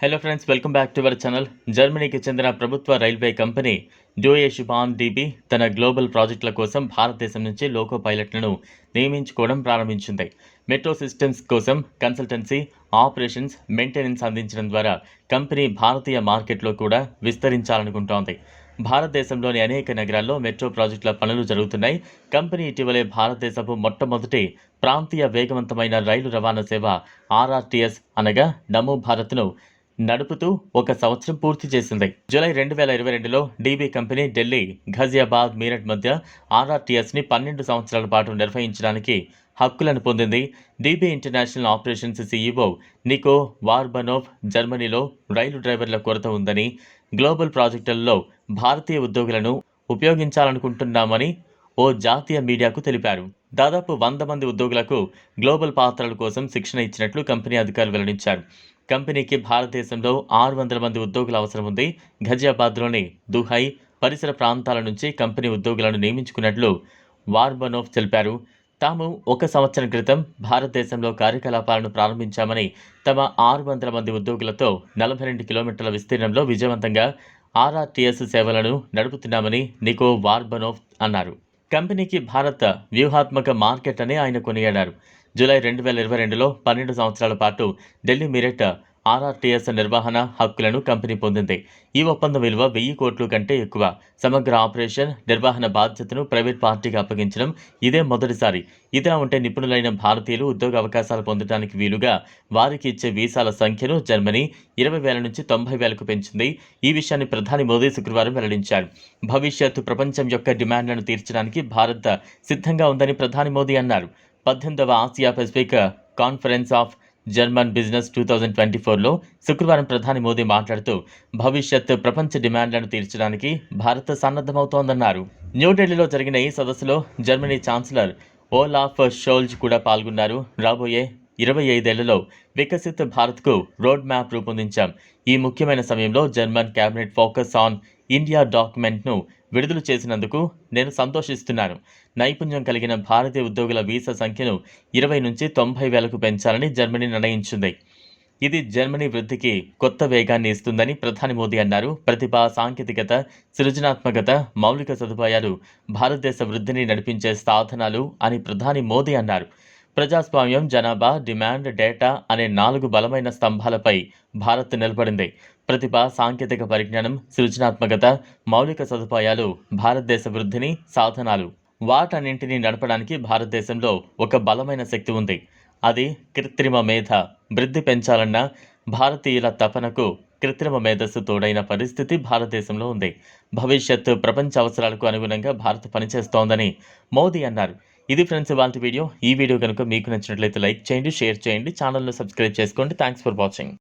Hello friends welcome back to our channel జర్మనీకి చెందిన ప్రభుత్వ రైల్వే కంపెనీ డ్యూఏ షుబాన్ డీబీ తన గ్లోబల్ ప్రాజెక్టుల కోసం భారతదేశం నుంచి లోకో పైలట్లను నియమించుకోవడం ప్రారంభించింది. మెట్రో సిస్టమ్స్ కోసం కన్సల్టెన్సీ ఆపరేషన్స్ మెయింటెనెన్స్ అందించడం ద్వారా కంపెనీ భారతీయ మార్కెట్లో కూడా విస్తరించాలనుకుంటోంది. భారతదేశంలోని అనేక నగరాల్లో మెట్రో ప్రాజెక్టుల పనులు జరుగుతున్నాయి. కంపెనీ ఇటీవలే భారతదేశపు మొట్టమొదటి ప్రాంతీయ వేగవంతమైన రైలు రవాణా సేవ ఆర్ఆర్టీఎస్ అనగా నమో భారత్ను నడుపుతూ ఒక సంవత్సరం పూర్తి చేసింది. జూలై రెండు వేల ఇరవై రెండులో డీబీ కంపెనీ ఢిల్లీ ఘజియాబాద్ మీరట్ మధ్య ఆర్ఆర్టీఎస్ని పన్నెండు సంవత్సరాల పాటు నిర్వహించడానికి హక్కులను పొందింది DB international operations CEO Nico Warbanov. జర్మనీలో రైలు డ్రైవర్ల కొరత ఉందని గ్లోబల్ ప్రాజెక్టులలో భారతీయ ఉద్యోగులను ఉపయోగించాలనుకుంటున్నామని ఓ జాతీయ మీడియాకు తెలిపారు. దాదాపు వంద మంది ఉద్యోగులకు గ్లోబల్ పాత్రల కోసం శిక్షణ ఇచ్చినట్లు కంపెనీ అధికారులు వెల్లడించారు. కంపెనీకి భారతదేశంలో ఆరు వందల మంది ఉద్యోగుల అవసరం ఉంది. ఘజియాబాద్లోని దుహై పరిసర ప్రాంతాల నుంచి కంపెనీ ఉద్యోగులను నియమించుకున్నట్లు వార్బనోఫ్ తెలిపారు. తాము ఒక సంవత్సరం క్రితం భారతదేశంలో కార్యకలాపాలను ప్రారంభించామని తమ ఆరు వందల మంది ఉద్యోగులతో నలభై రెండు కిలోమీటర్ల విస్తీర్ణంలో విజయవంతంగా ఆర్ఆర్టీఎస్ సేవలను నడుపుతున్నామని నికో వార్బనోఫ్ అన్నారు. కంపెనీకి భారత వ్యూహాత్మక మార్కెట్ అని ఆయన కొనియాడారు. జూలై రెండు వేల ఇరవై రెండులో పన్నెండు సంవత్సరాల పాటు ఢిల్లీ మీరట్ ఆర్ఆర్టీఎస్ నిర్వహణ హక్కులను కంపెనీ పొందింది. ఈ ఒప్పందం విలువ వెయ్యి కోట్లు కంటే ఎక్కువ. సమగ్ర ఆపరేషన్ నిర్వహణ బాధ్యతను ప్రైవేట్ పార్టీకి అప్పగించడం ఇదే మొదటిసారి. ఇదిలా ఉంటే నిపుణులైన భారతీయులు ఉద్యోగ అవకాశాలు పొందడానికి వీలుగా వారికి ఇచ్చే వీసాల సంఖ్యను జర్మనీ ఇరవై వేల నుంచి తొంభై వేలకు పెంచింది. ఈ విషయాన్ని ప్రధాని మోదీ శుక్రవారం వెల్లడించారు. భవిష్యత్తు ప్రపంచం యొక్క డిమాండ్లను తీర్చడానికి భారత్ సిద్ధంగా ఉందని ప్రధాని మోదీ అన్నారు. పద్దెనిమిదవ Asia Pacific conference of German business two thousand twenty ఫోర్లో శుక్రవారం ప్రధాని మోదీ మాట్లాడుతూ భవిష్యత్ ప్రపంచ డిమాండ్లను తీర్చడానికి భారత్ సన్నద్ధమవుతోందన్నారు. న్యూఢిల్లీలో జరిగిన ఈ సదస్సులో జర్మనీ ఛాన్సలర్ ఓలాఫ్ షోల్జ్ కూడా పాల్గొన్నారు. రాబోయే ఇరవై ఐదేళ్ళలో వికసిత్ భారత్కు రోడ్ మ్యాప్ రూపొందించాం. ఈ ముఖ్యమైన సమయంలో German cabinet focus on India డాక్యుమెంట్ను విడుదల చేసినందుకు నేను సంతోషిస్తున్నాను. నైపుణ్యం కలిగిన భారతీయ ఉద్యోగుల వీసా సంఖ్యను ఇరవై నుంచి తొంభై వేలకు పెంచాలని జర్మనీ నిర్ణయించింది. ఇది జర్మనీ వృద్ధికి కొత్త వేగాన్ని ఇస్తుందని ప్రధాని మోదీ అన్నారు. ప్రతిభ సాంకేతికత సృజనాత్మకత మౌలిక సదుపాయాలు భారతదేశ వృద్ధిని నడిపించే సాధనాలు అని ప్రధాని మోదీ అన్నారు. ప్రజాస్వామ్యం జనాభా డిమాండ్ డేటా అనే నాలుగు బలమైన స్తంభాలపై భారత్ నిలబడింది. ప్రతిభ సాంకేతిక పరిజ్ఞానం సృజనాత్మకత మౌలిక సదుపాయాలు భారతదేశ వృద్ధిని సాధనాలు. వాటన్నింటినీ నడపడానికి భారతదేశంలో ఒక బలమైన శక్తి ఉంది. అది కృత్రిమ మేధ. వృద్ధి పెంచాలన్న భారతీయుల తపనకు కృత్రిమ మేధస్సు తోడైన పరిస్థితి భారతదేశంలో ఉంది. భవిష్యత్తు ప్రపంచ అవసరాలకు అనుగుణంగా భారత్ పనిచేస్తోందని మోదీ అన్నారు. ఇది ఫ్రెండ్స్ ఇవాళ వీడియో. ఈ వీడియో కనుక మీకు నచ్చినట్లయితే లైక్ చేయండి షేర్ చేయండి ఛానల్ను సబ్స్క్రైబ్ చేసుకోండి. Thanks for watching.